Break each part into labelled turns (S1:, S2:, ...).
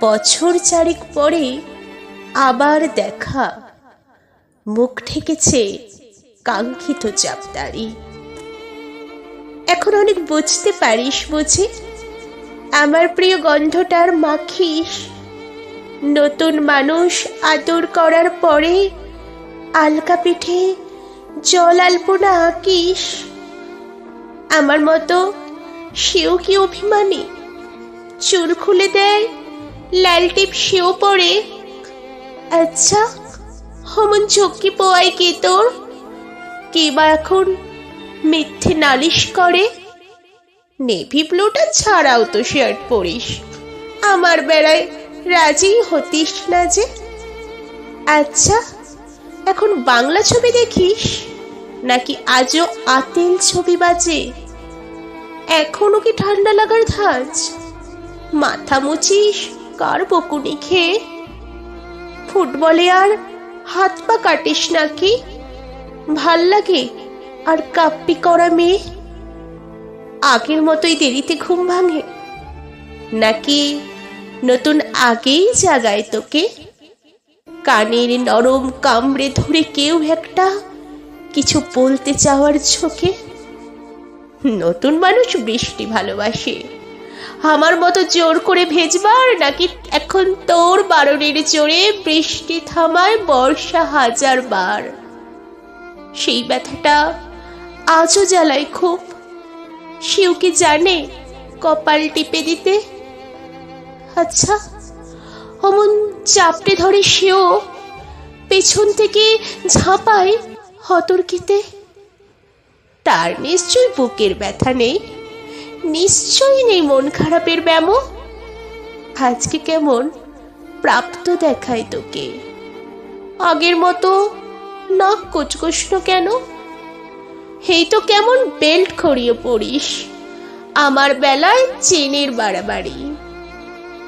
S1: বছর চারেক পরে আবার দেখা। মুখ ঠেকেছে কাঙ্ক্ষিত চাপদারি এখন অনেক বুঝতে পারিস বুঝি? আমার প্রিয় গন্ধটার মাখিস। নতুন মানুষ আদর করার পরে আলকা পিঠে জল আলপনা আঁকিস। আমার মতো সেও কি অভিমানী? চুল খুলে দেয় লাল টিপ সেও পরে আচ্ছা হমন ঝক্কি পোয়াই কে তোর? কে বা এখন মিথ্যে নালিশ করে? নেভি ব্লুটা ছাড়াও তো শার্ট পরিস। আমার বেলায় রাজি হতিস না যে। আচ্ছা এখন বাংলা ছবি দেখিস? নাকি আজও আতেল ছবি বাজে? এখনও কি ঠান্ডা লাগার ধাঁচ? মাথা মুছিস? কার বকুনি খেয়ে? ফুটবলে আর হাত পা কাটিস নাকি? ভালো লাগে আর কাপ্পি করা মেয়ে? আগের মতোই দেরিতে ঘুম ভাঙে। নাকি নতুন আগেই জাগায় তোকে? কানের নরম কামড়ে ধরে কেউ একটা কিছু বলতে চাওয়ার ঝোঁকে? নতুন মানুষ বৃষ্টি ভালোবাসে। আমার মতো জোর করে ভেজবার নাকি এখন তোর বারণের জোরে বৃষ্টি থামায় বর্ষা হাজার বার? সেই ব্যথাটা আজও জ্বালায় খুব। সেও কি জানে কপাল টিপে দিতে? আচ্ছা অমন চাপটে ধরে সেও পেছন থেকে ঝাঁপায় হতর্কিতে। তার নিশ্চয়ই বুকের ব্যথা নেই। নিশ্চয়ই নেই মন খারাপের ব্যামো। আজকে কেমন প্রাপ্ত দেখায় তোকে। আগের মতো নাক কোচকোষ্ণ কেন? এই তো কেমন বেল্ট খড়িয়ে পড়িস। আমার বেলায় চেনের বাড়াবাড়ি।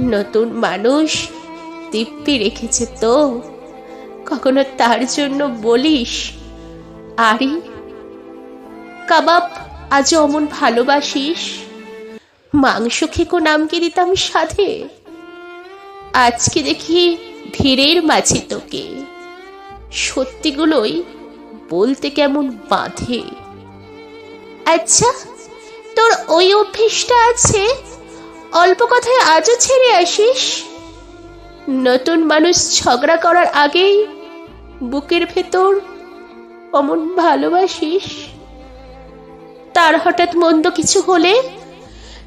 S1: নতুন মানুষ দিব্যি রেখেছে তো। কখনো তার জন্য বলিস, আরি, কাবাব আজও অমন ভালোবাসিস? মাংস খেকো নামকে দিতাম সাধে? আজকে দেখি ভিড়ের মাঝে তোকে। সত্যিগুলোই বলতে কেমন বাঁধে। আচ্ছা তোর ওই অভ্যেসটা আছে? অল্প কথায় আজও ছেড়ে আসিস? নতুন মানুষ ঝগড়া করার আগেই বুকের ভেতর অমন ভালোবাসিস? তার হঠাৎ মন্দ কিছু হলে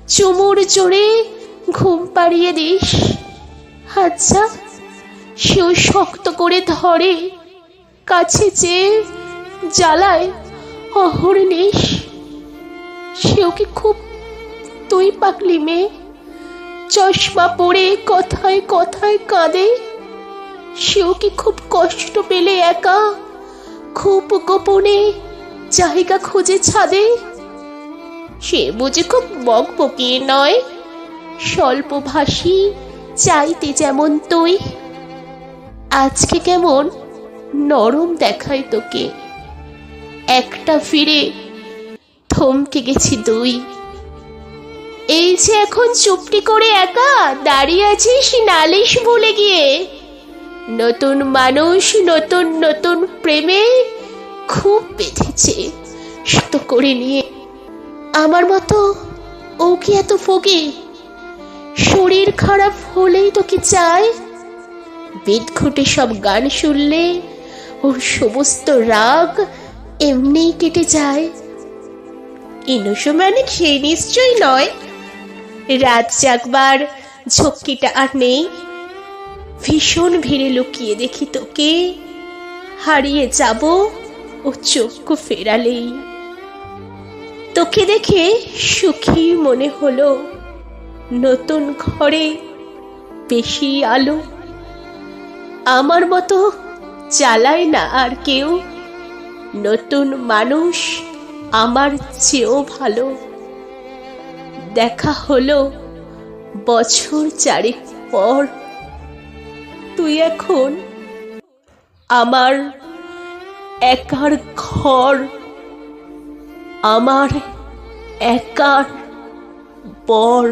S1: চুমুর জোরে ঘুম পাড়িয়ে দিস। আচ্ছা সেও শক্ত করে ধরে কাছে চেয়ে জ্বালায়, অহর নিস। সেও কি খুব তুই পাকলি মেয়ে? চশমা পরে কথায় কথায় কাঁদে। সেও কি খুব কষ্ট পেলে একা? খুব গোপনে জায়গা খুঁজে ছাদে? সে বুঝে খুব বক বকিয়ে নয়। স্বল্প ভাষী চাইতে যেমন তুই আজকে কেমন নরম দেখায় তোকে। একটা ফিরে থমকে গেছি দুই। এই যে এখন চুপটি করে একা দাঁড়িয়ে আছিস নালিশ ভুলে গিয়ে। নতুন মানুষ, নতুন নতুন প্রেমে খুব বেঁধেছে। শত করে নিয়ে আমার মতো ও কি এত ফোগে শরীর খারাপ হলেই তোকে চায়? বেদ ঘুটে সব গান শুনলে ওর সমস্ত রাগ এমনিই কেটে যায়। ইনুসমানিক সেই নিশ্চয়ই নয়। রাত জাগবার ঝক্কিটা আর নেই। ভীষণ ভিড়ে লুকিয়ে দেখি তোকে। হারিয়ে যাব ও চক্ষু ফেরালেই। তোকে দেখে সুখী মনে হলো। নতুন ঘরে বেশি আলো। আমার মতো চালায় না আর কেউ। নতুন মানুষ আমার চেয়েও ভালো। দেখা হলো বছর চারেক পর। তুই এখন আমার একার ঘর। আমার একার বর